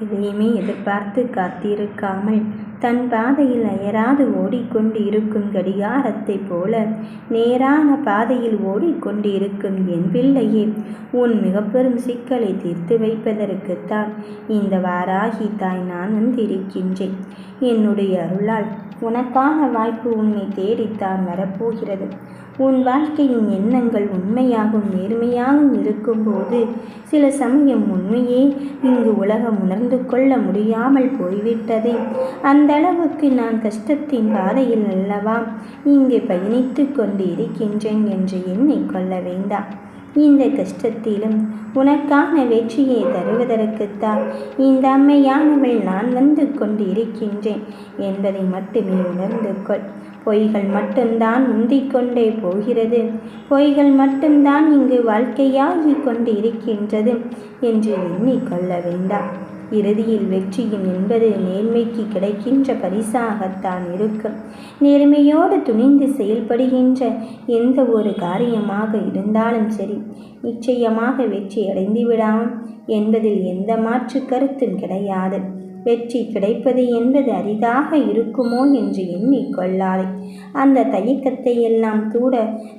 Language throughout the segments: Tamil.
எதையுமே எதிர்பார்த்து காத்திருக்காமல் தன் பாதையில் அயராது ஓடிக்கொண்டு இருக்கும் கடிகாரத்தைப் போல நேரான பாதையில் ஓடிக்கொண்டு இருக்கும் என் பிள்ளையே உன் மிகப்பெரும் சிக்கலை தீர்த்து வைப்பதற்குத்தான் இந்த வாராகி தாய் நான் வந்திருக்கின்றேன். என்னுடைய அருளால் உனக்கான வாய்ப்பு உன்னை தேடித்தான் வரப்போகிறது. உன் வாழ்க்கையின் எண்ணங்கள் உண்மையாகவும் நேர்மையாகவும் இருக்கும்போது சில சமயம் உண்மையே இங்கு உலகம் உணர்ந்து கொள்ள முடியாமல் போய்விட்டதே. அந்த அளவுக்கு நான் கஷ்டத்தின் பாதையில் அல்லவா? இங்கே பயணித்து கொண்டு இருக்கின்றேன் என்று எண்ணிக்கொள்ள வேண்டாம். இந்த கஷ்டத்திலும் உனக்கான வெற்றியை தருவதற்குத்தான் இந்த அம்மையானவள் நான் வந்து கொண்டு இருக்கின்றேன் என்பதை மட்டுமே உணர்ந்து கொள். பொய்கள் மட்டும்தான் முந்திக்கொண்டே போகிறது. பொய்கள் மட்டும்தான் இங்கு வாழ்க்கையாகி கொண்டு இருக்கின்றது என்று எண்ணிக்கொள்ள வேண்டாம். இறுதியில் வெற்றியின் என்பது நேர்மைக்கு கிடைக்கின்ற பரிசாகத்தான் இருக்கும். நேர்மையோடு துணிந்து செயல்படுகின்ற எந்த ஒரு காரியமாக இருந்தாலும் சரி நிச்சயமாக வெற்றி அடைந்து விடாம் என்பதில் எந்த மாற்று கருத்தும் கிடையாது. வெற்றி கிடைப்பது என்பது அரிதாக இருக்குமோ என்று எண்ணிக்கொள்ளாதே அந்த தயக்கத்தை எல்லாம் தூட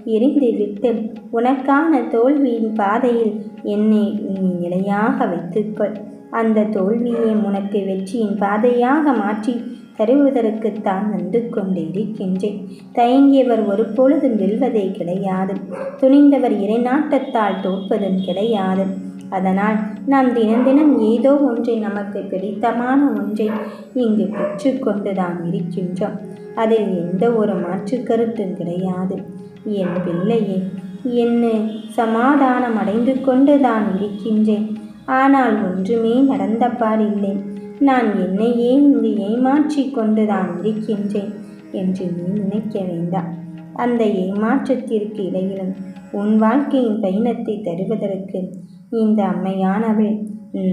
எரிந்துவிட்டு உனக்கான தோல்வியின் பாதையில் என்னை நீ நிலையாக வைத்துக்கொள். அந்த தோல்வியை உனக்கு வெற்றியின் பாதையாக மாற்றி தருவதற்குத்தான் வந்து கொண்டிருக்கின்றேன். தயங்கியவர் ஒரு பொழுதும் வெல்வதே கிடையாது. துணிந்தவர் இறைநாட்டத்தால் தோற்பதும் கிடையாது. அதனால் நாம் தினம் தினம் ஏதோ ஒன்றை நமக்கு பிடித்தமான ஒன்றை இங்கு பெற்றுக்கொண்டுதான் இருக்கின்றோம். அதில் எந்த ஒரு மாற்று கருத்தும் கிடையாது. என் பிள்ளையே என்ன சமாதானம் அடைந்து கொண்டுதான் இருக்கின்றேன். ஆனால் ஒன்றுமே நடந்தபாடில்லை நான் என்னையே இங்கு ஏமாற்றி கொண்டுதான் இருக்கின்றேன் என்று நீ நினைக்க வேண்டாம். அந்த ஏமாற்றத்திற்கு இடையிலும் உன் வாழ்க்கையின் பயணத்தை தருவதற்கு இந்த அம்மையானவள்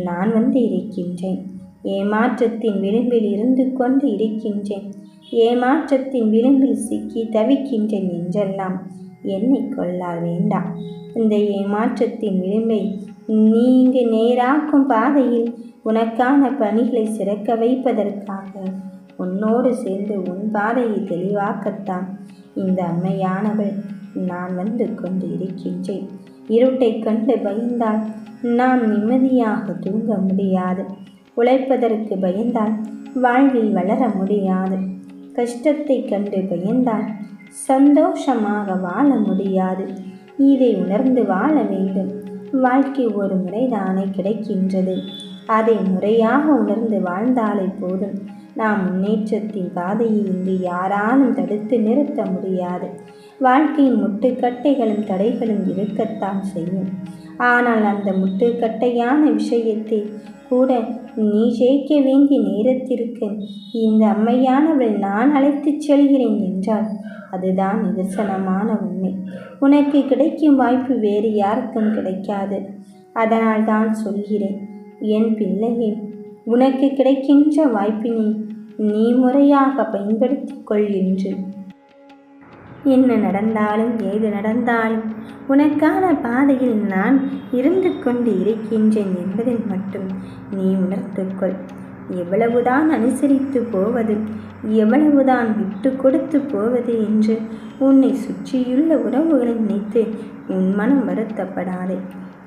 நான் வந்து இருக்கின்றேன். ஏமாற்றத்தின் விளிம்பில் இருந்து கொண்டு இருக்கின்றேன். ஏமாற்றத்தின் விளிம்பில் சிக்கி தவிக்கின்றேன் என்றெல்லாம் எண்ணிக்கொள்ள வேண்டாம். இந்த ஏமாற்றத்தின் விளிம்பை நீ நேராக்கும் பாதையில் உனக்கான பணிகளை சிறக்க வைப்பதற்காக உன்னோடு சேர்ந்து உன் பாதையை தெளிவாக்கத்தான். இந்த அம்மையானவள் நான் வந்து கொண்டு இருக்கின்றேன். இருட்டை கண்டு பயந்தால் நாம் நிம்மதியாக தூங்க முடியாது. உழைப்பதற்கு பயந்தால் வாழ்வில் வளர முடியாது. கஷ்டத்தை கண்டு பயந்தால் சந்தோஷமாக வாழ முடியாது. இதை உணர்ந்து வாழ வேண்டும். வாழ்க்கை ஒரு முறை தானே கிடைக்கின்றது. அதை முறையாக உணர்ந்து வாழ்ந்தாலே போதும். நாம் முன்னேற்றத்தின் பாதையை இங்கு யாராலும் தடுத்து நிறுத்த முடியாது. வாழ்க்கையின் முட்டுக்கட்டைகளும் தடைகளும் இருக்கத்தான் செய்யும். ஆனால் அந்த முட்டுக்கட்டையான விஷயத்தை கூட நீ ஜெயிக்க வேண்டிய நேரத்திற்கு இந்த அம்மையானவள் நான் அழைத்துச் செல்கிறேன் என்றால் அதுதான் நிதர்சனமான உண்மை. உனக்கு கிடைக்கும் வாய்ப்பு வேறு யாருக்கும் கிடைக்காது. அதனால் தான் சொல்கிறேன் என் பிள்ளையே உனக்கு கிடைக்கின்ற வாய்ப்பினை நீ முறையாக பயன்படுத்தி கொள் என்று. என்ன நடந்தாலும் ஏது நடந்தாலும் உனக்கான பாதையில் நான் இருந்து கொண்டு இருக்கின்றேன் என்பதை மட்டும் நீ உணர்த்துக்கொள் எவ்வளவுதான் அனுசரித்து போவது எவ்வளவுதான் விட்டு கொடுத்து போவது என்று உன்னை சுற்றியுள்ள உறவுகளை நினைத்து உன் மனம் வருத்தப்படாதே.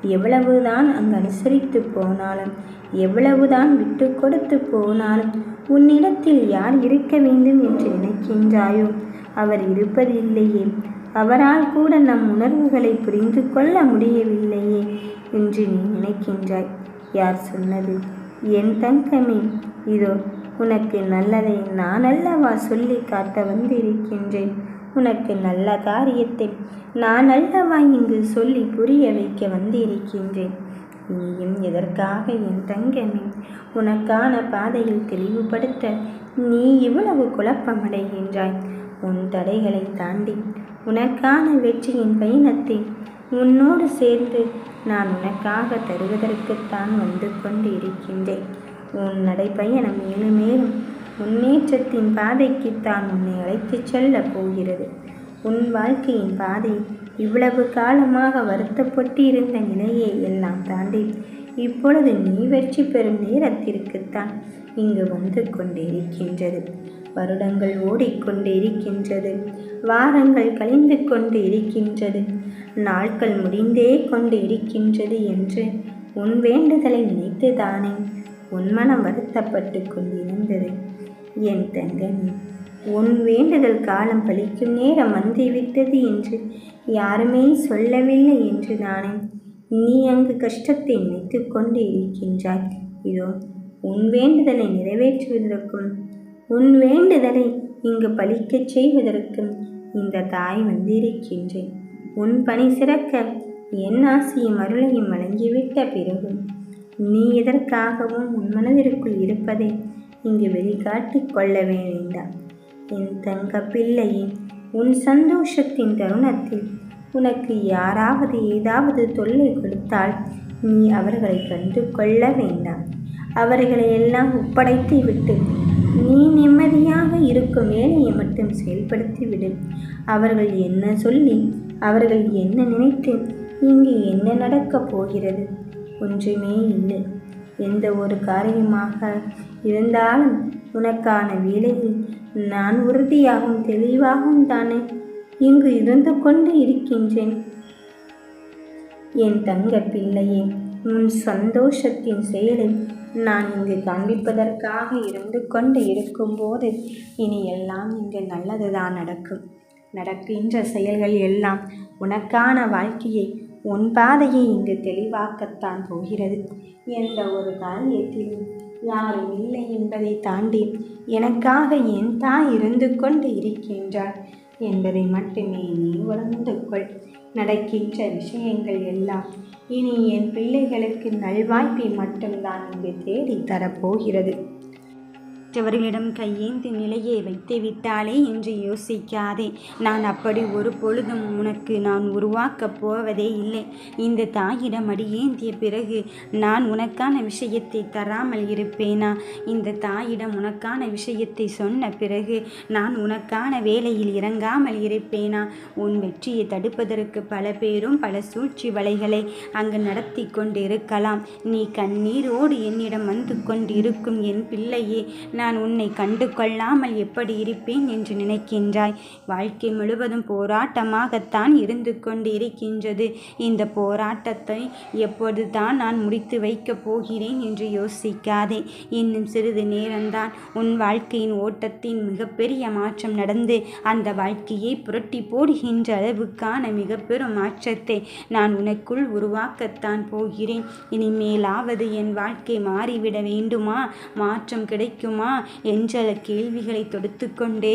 எவ்வளவுதான் அங்கு அனுசரித்து போனாலும் எவ்வளவுதான் விட்டு கொடுத்து போனாலும் உன்னிடத்தில் யார் இருக்க வேண்டும் என்று நினைக்கின்றாயோ? அவர் இருப்பதில்லையே. அவரால் கூட நம் உணர்வுகளை புரிந்து கொள்ள முடியவில்லையே என்று நீ நினைக்கின்றாய். யார் சொன்னது? என் தங்கமே இதோ உனக்கு நல்லதை நான் அல்லவா சொல்லி காட்ட வந்திருக்கின்றேன். உனக்கு நல்ல காரியத்தை நான் அல்லவா இங்கு சொல்லி புரிய வைக்க வந்திருக்கின்றேன். நீயும் எதற்காக என் தங்கமே உனக்கான பாதையில் தெளிவுபடுத்த நீ இவ்வளவு குழப்பமடைகின்றாய்? உன் தடைகளை தாண்டி உனக்கான வெற்றியின் பயணத்தை உன்னோடு சேர்ந்து நான் உனக்காக தருவதற்குத்தான் வந்து கொண்டு இருக்கின்றேன் உன் நடைப்பயணம் மேலும் மேலும் முன்னேற்றத்தின் பாதைக்குத்தான் உன்னை அழைத்துச் செல்லப் போகிறது. உன் வாழ்க்கையின் பாதை இவ்வளவு காலமாக வருத்தப்பட்டு இருந்த நிலையை எல்லாம் தாண்டி இப்பொழுது நீ வெற்றி பெறும் நேரத்திற்குத்தான் இங்கு வந்து கொண்டிருக்கின்றது. வருடங்கள் ஓடிக்கொண்டு இருக்கின்றது வாரங்கள் கழிந்து கொண்டு இருக்கின்றது நாட்கள் முடிந்தே கொண்டு இருக்கின்றது என்று உன் வேண்டுதலை நினைத்துதானே. உன் மனம் வருத்தப்பட்டு கொண்டிருந்தது. என் தங்கனி உன் வேண்டுதல் காலம் பழிக்கும் நேரம் வந்துவிட்டது என்று யாருமே சொல்லவில்லை என்று நானே நீ அங்கு கஷ்டத்தை நினைத்து கொண்டு இருக்கின்றாய். இதோ உன் வேண்டுதலை நிறைவேற்றுவதற்கும் உன் வேண்டுதலை இங்கு பழிக்கச் செய்வதற்கும் இந்த தாய் வந்திருக்கின்றேன். உன் பணி சிறக்க என் ஆசையும் அருளையும் வழங்கிவிட்ட பிறகு நீ எதற்காகவும் உன் மனதிற்குள் இருப்பதை இங்கு வெளிக்காட்டிக் கொள்ள வேண்டாம். என் தங்க பிள்ளையே உன் சந்தோஷத்தின் தருணத்தில் உனக்கு யாராவது ஏதாவது தொல்லை கொடுத்தால் நீ அவர்களை கண்டு கொள்ள வேண்டாம். அவர்களை எல்லாம் ஒப்படைத்து விட்டு நீ நிம்மதியாக இருக்கும் வேலையை மட்டும் செயல்படுத்தி விடு அவர்கள் என்ன சொல்லி அவர்கள் என்ன நினைத்து இங்கு என்ன நடக்கப் போகிறது? ஒன்றுமே இல்லை. எந்த ஒரு காரியமாக இருந்தாலும் உனக்கான வேலையில் நான் உறுதியாகவும் தெளிவாகவும் தானே இங்கு இருந்து கொண்டு இருக்கின்றேன். என் தங்க பிள்ளையே உன் சந்தோஷத்தின் செயலை நான் இங்கு காண்பிப்பதற்காக இருந்து கொண்டு இருக்கும்போது இனி எல்லாம் இங்கு நல்லதுதான் நடக்கும். நடக்கின்ற செயல்கள் எல்லாம் உனக்கான வாழ்க்கையை உன் பாதையை இங்கு தெளிவாக்கத்தான் போகிறது. எந்த ஒரு காரியத்திலும் யாரும் இல்லை என்பதை தாண்டி எனக்காக என் தாய் இருந்து கொண்டு இருக்கின்றார் என்பதை மட்டுமே நீ உணர்ந்து கொள். நடக்கின்ற விஷயங்கள் எல்லாம் இனி என் பிள்ளைகளுக்கு நல்வாய்ப்பை மட்டும்தான் இங்கு தேடி தரப்போகிறது மற்றவர்களிடம் கையேந்தி நிலையை வைத்து விட்டாலே என்று யோசிக்காதே. நான் அப்படி ஒரு பொழுதும் உனக்கு நான் உருவாக்கப் போவதே இல்லை. இந்த தாயிடம் அடியேந்திய பிறகு நான் உனக்கான விஷயத்தை தராமல் இருப்பேனா? இந்த தாயிடம் உனக்கான விஷயத்தை சொன்ன பிறகு நான் உனக்கான வேலையில் இறங்காமல் இருப்பேனா? உன் வெற்றியை தடுப்பதற்கு பல பேரும் பல சூழ்ச்சி வலைகளை அங்கு நடத்தி கொண்டிருக்கலாம். நீ கண்ணீரோடு என்னிடம் வந்து கொண்டிருக்கும் என் பிள்ளையே நான் நான் உன்னை கண்டு கொள்ளாமல் எப்படி இருப்பேன் என்று நினைக்கின்றாய். வாழ்க்கை முழுவதும் போராட்டமாகத்தான் இருந்து கொண்டு இருக்கின்றது. இந்த போராட்டத்தை எப்போது தான் நான் முடித்து வைக்கப் போகிறேன் என்று யோசிக்காதே. இன்னும் சிறிது நேரம்தான் உன் வாழ்க்கையின் ஓட்டத்தின் மிகப்பெரிய மாற்றம் நடந்து அந்த வாழ்க்கையை புரட்டி போடுகின்ற அளவுக்கான மிக பெரும் மாற்றத்தை நான் உனக்குள் உருவாக்கத்தான் போகிறேன். இனிமேலாவது என் வாழ்க்கை மாறிவிட வேண்டுமா? மாற்றம் கிடைக்குமா? என்ற கேள்விகளை தொடுத்து கொண்டே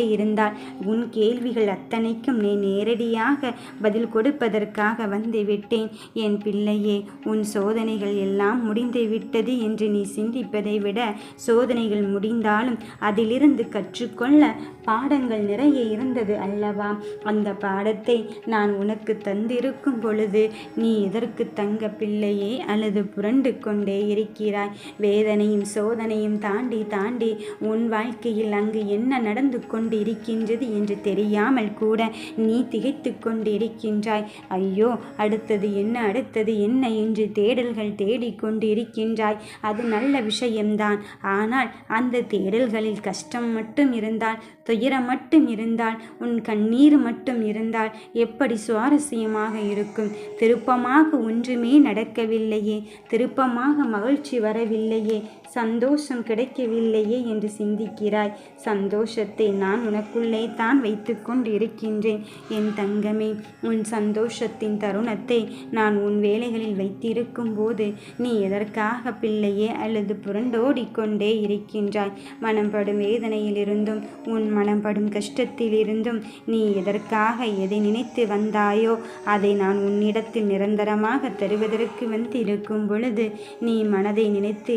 உன் கேள்விகள் அத்தனைக்கும் நீ நேரடியாக பதில் கொடுப்பதற்காக வந்து விட்டேன். என் பிள்ளையே உன் சோதனைகள் எல்லாம் முடிந்து விட்டது என்று நீ சிந்திப்பதை விட சோதனைகள் முடிந்தாலும் அதிலிருந்து கற்றுக்கொள்ள பாடங்கள் நிறைய இருந்தது அல்லவா? அந்த பாடத்தை நான் உனக்கு தந்திருக்கும் பொழுது நீ இதற்கு தங்க பிள்ளையே? அல்லது புரண்டு கொண்டே இருக்கிறாய். வேதனையும் சோதனையும் தாண்டி தாண்டி உன் வாழ்க்கையில் அங்கு என்ன நடந்து கொண்டு இருக்கின்றது என்று தெரியாமல் கூட நீ திகைத்து கொண்டு இருக்கின்றாய் ஐயோ அடுத்தது என்ன அடுத்தது என்ன என்று தேடல்கள் தேடிக்கொண்டு இருக்கின்றாய் அது நல்ல விஷயம்தான். ஆனால் அந்த தேடல்களில் கஷ்டம் மட்டும் இருந்தால் துயரம் மட்டும் இருந்தால் உன் கண்ணீர் மட்டும் இருந்தால் எப்படி சுவாரஸ்யமாக இருக்கும்? திருப்பமாக ஒன்றுமே நடக்கவில்லையே. திருப்பமாக மகிழ்ச்சி வரவில்லையே. சந்தோஷம் கிடைக்கவில்லையே என்று சிந்திக்கிறாய். சந்தோஷத்தை நான் உனக்குள்ளே தான் வைத்து கொண்டிருக்கின்றேன். என் தங்கமே உன் சந்தோஷத்தின் தருணத்தை நான் உன் வேலைகளில் வைத்திருக்கும் போது நீ எதற்காக பிள்ளையே அல்லது புரண்டோடிக்கொண்டே இருக்கின்றாய்? மனம்படும் வேதனையிலிருந்தும் உன் மனம்படும் கஷ்டத்திலிருந்தும் நீ எதற்காக எதை நினைத்து வந்தாயோ அதை நான் உன்னிடத்தில் நிரந்தரமாக தருவதற்கு வந்திருக்கும் பொழுது நீ மனதை நினைத்து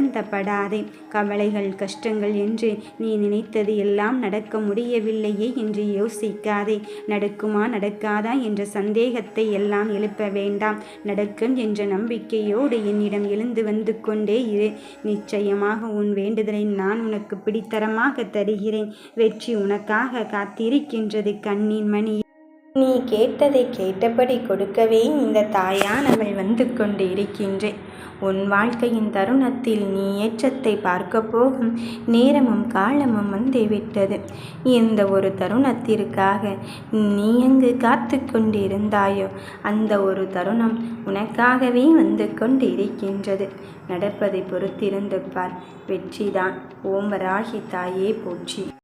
வருந்தப்படாதே கவலைகள் கஷ்டங்கள் என்று நீ நினைத்தது எல்லாம் நடக்க முடியவில்லையே என்று யோசிக்காதே. நடக்குமா நடக்காதா என்ற சந்தேகத்தை எல்லாம் எழுப்ப வேண்டாம். நடக்கும் என்ற நம்பிக்கையோடு என்னிடம் எழுந்து வந்து கொண்டே இரு. நிச்சயமாக உன் வேண்டுதலை நான் உனக்கு பிடித்தரமாக தருகிறேன். வெற்றி உனக்காக காத்திருக்கின்றது கண்ணின் மணி. நீ கேட்டதை கேட்டபடி கொடுக்கவே இந்த தாயானவள் வந்து கொண்டு இருக்கின்றேன் உன் வாழ்க்கையின் தருணத்தில் நீ ஏற்றத்தை பார்க்க போகும் நேரமும் காலமும் வந்துவிட்டது. இந்த ஒரு தருணத்திற்காக நீ எங்கு காத்து கொண்டிருந்தாயோ அந்த ஒரு தருணம் உனக்காகவே வந்து கொண்டிருக்கின்றது. நடப்பதை பொறுத்திருந்து பார். வெற்றிதான். ஓம் ராகி தாயே போற்றி.